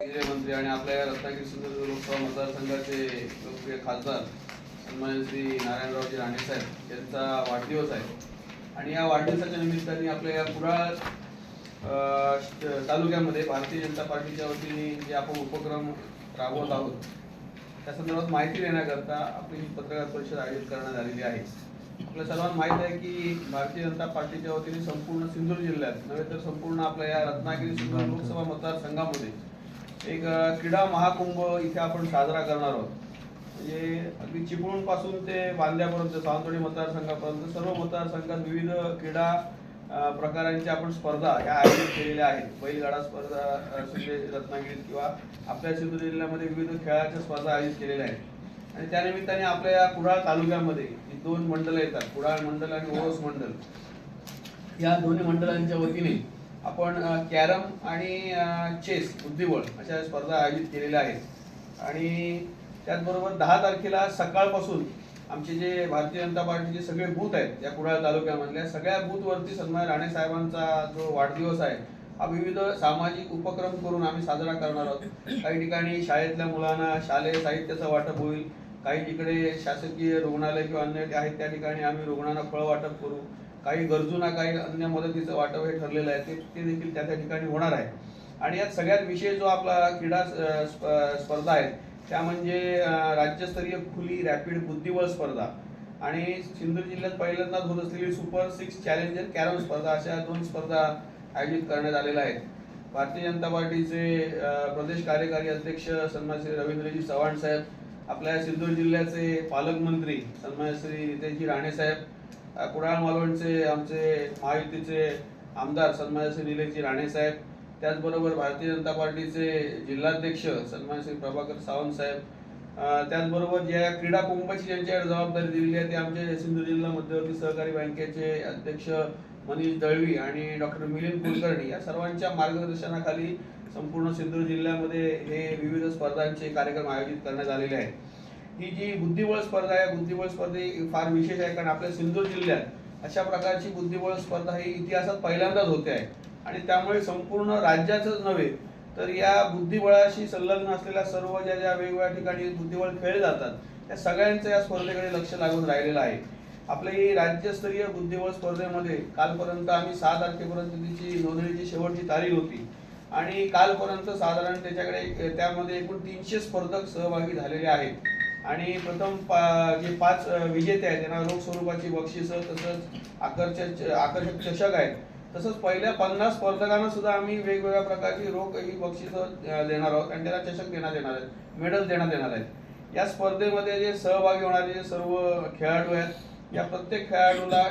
केंद्रीय मंत्री आणि आपल्या या रत्नागिरी सिंधुदुर्ग लोकसभा मतदारसंघाचे लोकप्रिय खासदार सन्मान्य श्री नारायणरावजी राणे साहेब यांचा वाढदिवस आहे. आणि या वाढदिवसाच्या निमित्ताने आपल्या या कुडाळ तालुक्यामध्ये भारतीय जनता पार्टीच्या वतीने जे आपण उपक्रम राबवत आहोत त्या संदर्भात माहिती देण्याकरता आपली ही पत्रकार परिषद आयोजित करण्यात आलेली आहे. आपल्या सर्वांना माहीत आहे की भारतीय जनता पार्टीच्या वतीने संपूर्ण सिंधुदुर्ग जिल्ह्यात नव्हे तर संपूर्ण आपल्या या रत्नागिरी सिंधुदुर्ग लोकसभा मतदारसंघामध्ये एक क्रीडा महाकुंभ इथे आपण साजरा करणार आहोत. म्हणजे अगदी चिपळूणपासून ते बांद्यापर्यंत सावंतवाडी मतदारसंघापर्यंत सर्व मतदारसंघात विविध क्रीडा प्रकारांच्या आपण स्पर्धा ह्या आयोजित केलेल्या आहेत. बैलगाडा स्पर्धा असू रत्नागिरीत किंवा आपल्या सिंधुदुर्ग जिल्ह्यामध्ये विविध खेळाच्या स्पर्धा आयोजित केलेल्या आहेत. आणि त्यानिमित्ताने आपल्या या कुडाळ तालुक्यामध्ये जी दोन मंडलं येतात कुडाळ मंडल आणि ओरोस मंडल. या दोन्ही मंडळांच्या वतीने आपण कॅरम आणि चेस बुद्धिबळ अशा स्पर्धा आयोजित केलेल्या आहेत. आणि त्याचबरोबर दहा तारखेला सकाळपासून आमचे जे भारतीय जनता पार्टीचे सगळे बूथ आहेत या कुडाळ तालुक्यामधल्या सगळ्या बूथवरती सन्मान राणे साहेबांचा जो वाढदिवस आहे हा विविध सामाजिक उपक्रम करून आम्ही साजरा करणार आहोत. काही ठिकाणी शाळेतल्या मुलांना शालेय साहित्याचं वाटप होईल. काही तिकडे शासकीय रुग्णालय किंवा अन्य आहेत त्या ठिकाणी आम्ही रुग्णांना फळ वाटप करू. काही गरजूंना काही अन्य मदतीचं वाटप हे ठरलेलं आहे ते ते देखील त्या त्या ठिकाणी होणार आहे. आणि यात सगळ्यात विशेष जो आपला क्रीडा स्प- स्पर्धा आहे त्या म्हणजे राज्यस्तरीय खुली रॅपिड बुद्धिबळ स्पर्धा. आणि सिंधुदुर्ग जिल्ह्यात पहिल्यांदाच होत असलेली सुपर सिक्स चॅलेंजर कॅरम स्पर्धा अशा दोन स्पर्धा आयोजित करण्यात आलेल्या आहेत. भारतीय जनता पार्टीचे प्रदेश कार्यकारी अध्यक्ष सन्मान श्री रवींद्रजी चव्हाण साहेब आपल्या सिंधुदुर्ग जिल्ह्याचे पालकमंत्री सन्मान श्री नितेशजी राणे साहेब कुडाळ मालवणचे आमचे महायुतीचे आमदार सन्मान श्री निलेशजी राणे साहेब त्याचबरोबर भारतीय जनता पार्टीचे जिल्हाध्यक्ष सन्मान प्रभाकर सावंत साहेब त्याचबरोबर ज्या क्रीडा कुंभाची ज्यांच्याकडे जबाबदारी दिलेली आहे ते आमचे सिंधू जिल्हा मध्यवर्ती सहकारी बँकेचे अध्यक्ष मनीष दळवी आणि डॉक्टर मिलिंद कुलकर्णी या सर्वांच्या मार्गदर्शनाखाली संपूर्ण सिंधुदुर्ग जिल्ह्यामध्ये हे विविध स्पर्धांचे कार्यक्रम आयोजित करण्यात आलेले आहेत. ही जी बुद्धिबळ स्पर्धा आहे बुद्धिबळ स्पर्धा ही फार विशेष आहे कारण आपल्या सिंधुदुर्ग जिल्ह्यात अशा प्रकारची बुद्धिबळ स्पर्धा ही इतिहासात पहिल्यांदाच होते आहे. आणि त्यामुळे संपूर्ण राज्याचंच नव्हे तर या बुद्धिबळाशी संलग्न असलेल्या सर्व ज्या ज्या वेगवेगळ्या ठिकाणी बुद्धिबळ खेळले जातात त्या सगळ्यांचं या स्पर्धेकडे लक्ष लागून राहिलेलं आहे. आपल्या ही राज्यस्तरीय बुद्धिबळ स्पर्धेमध्ये कालपर्यंत आम्ही सहा तारखेपर्यंत तिची नोंदणीची शेवटची तारीख होती. आणि कालपर्यंत साधारण त्याच्याकडे त्यामध्ये एकूण तीनशे स्पर्धक सहभागी झालेले आहेत. आणि प्रथम पा- जे पाच विजेते आहेत त्यांना रोख स्वरूपाची बक्षिसं तसंच आकर्षक आकर्षक चषक आहेत. तसंच पहिल्या पन्नास स्पर्धकांना सुद्धा आम्ही वेगवेगळ्या प्रकारची रोख ही बक्षिसं देणार आहोत आणि त्याला चषक देण्यात येणार आहेत मेडल देण्यात येणार आहेत. या स्पर्धेमध्ये जे सहभागी होणारे जे सर्व खेळाडू आहेत या प्रत्येक खेळाडूला